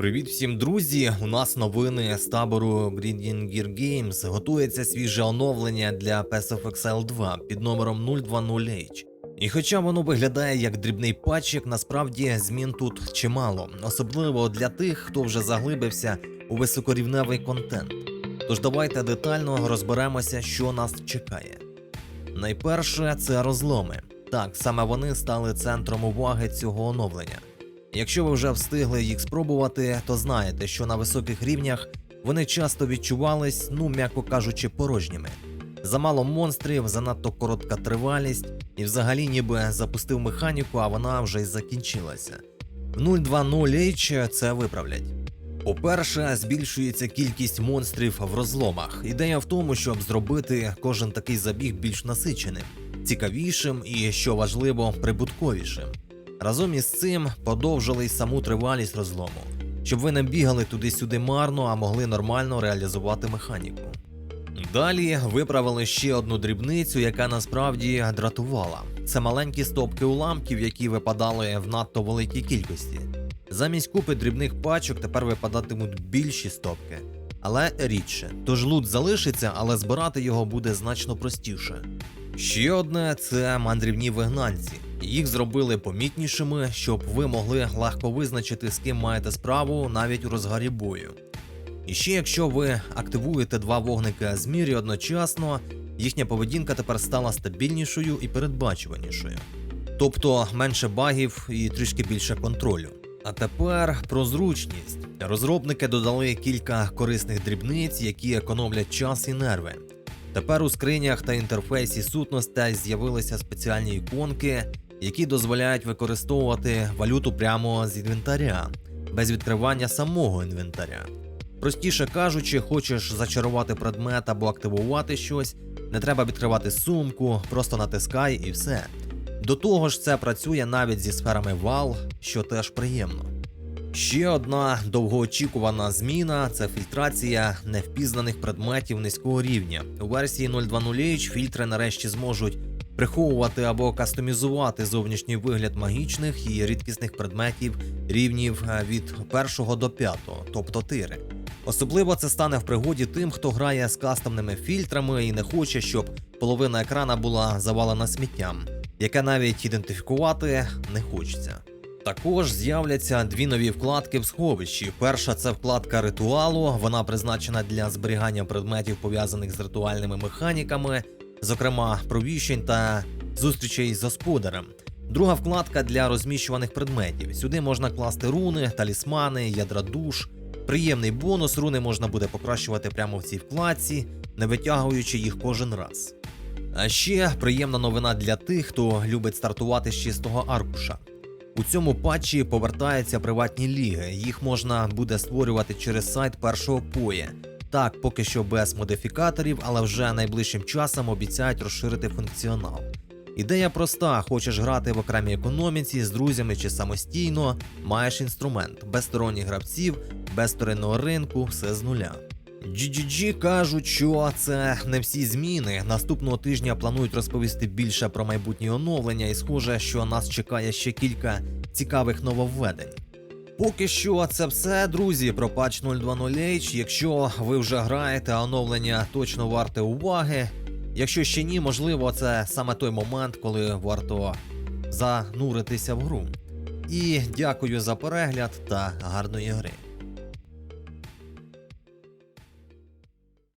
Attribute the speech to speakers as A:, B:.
A: Привіт всім, друзі! У нас новини з табору Grinding Gear Games. Готується свіже оновлення для PSFXL 2 під номером 020H. І хоча воно виглядає як дрібний патчик, насправді змін тут чимало, особливо для тих, хто вже заглибився у високорівневий контент. Тож давайте детально розберемося, що нас чекає. Найперше це розломи. Так, саме вони стали центром уваги цього оновлення. Якщо ви вже встигли їх спробувати, то знаєте, що на високих рівнях вони часто відчувались, ну м'яко кажучи, порожніми. Замало монстрів, занадто коротка тривалість, і взагалі ніби запустив механіку, а вона вже й закінчилася. В 020H це виправлять. По-перше, збільшується кількість монстрів в розломах. Ідея в тому, щоб зробити кожен такий забіг більш насиченим, цікавішим і, що важливо, прибутковішим. Разом із цим подовжили й саму тривалість розлому, щоб ви не бігали туди-сюди марно, а могли нормально реалізувати механіку. Далі виправили ще одну дрібницю, яка насправді дратувала. Це маленькі стопки уламків, які випадали в надто великій кількості. Замість купи дрібних пачок тепер випадатимуть більші стопки, але рідше. Тож лут залишиться, але збирати його буде значно простіше. Ще одне це мандрівні вигнанці. Їх зробили помітнішими, щоб ви могли легко визначити, з ким маєте справу навіть у розгарі бою. І ще якщо ви активуєте два вогники змірі одночасно, їхня поведінка тепер стала стабільнішою і передбачуванішою. Тобто менше багів і трішки більше контролю. А тепер про зручність. Розробники додали кілька корисних дрібниць, які економлять час і нерви. Тепер у скринях та інтерфейсі сутностей з'явилися спеціальні іконки, які дозволяють використовувати валюту прямо з інвентаря, без відкривання самого інвентаря. Простіше кажучи, хочеш зачарувати предмет або активувати щось, не треба відкривати сумку, просто натискай і все. До того ж, це працює навіть зі сферами вал, що теж приємно. Ще одна довгоочікувана зміна це фільтрація невпізнаних предметів низького рівня. У версії 020H фільтри нарешті зможуть приховувати або кастомізувати зовнішній вигляд магічних і рідкісних предметів рівнів е, від 1 до 5, тобто тири. Особливо це стане в пригоді тим, хто грає з кастомними фільтрами і не хоче, щоб половина екрана була завалена сміттям, яке навіть ідентифікувати не хочеться. Також з'являться дві нові вкладки в сховищі. Перша це вкладка ритуалу. Вона призначена для зберігання предметів пов'язаних з ритуальними механіками, зокрема провіщень та зустрічей з господарем. Друга вкладка для розміщуваних предметів. Сюди можна класти руни, талісмани, ядра душ. Приємний бонус руни можна буде покращувати прямо в цій вкладці, не витягуючи їх кожен раз. А ще приємна новина для тих, хто любить стартувати з чистого аркуша. У цьому патчі повертаються приватні ліги. Їх можна буде створювати через сайт першого поє. Так, поки що без модифікаторів, але вже найближчим часом обіцяють розширити функціонал. Ідея проста: хочеш грати в окремій економіці з друзями чи самостійно, маєш інструмент, без сторонніх гравців, без вторинного ринку, все з нуля. GGG кажуть, що це не всі зміни. Наступного тижня планують розповісти більше про майбутні оновлення, і схоже, що нас чекає ще кілька цікавих нововведень. Поки що це все, друзі, про патч 020H. Якщо ви вже граєте, оновлення точно варте уваги. Якщо ще ні, можливо, це саме той момент, коли варто зануритися в гру. І дякую за перегляд та гарної гри.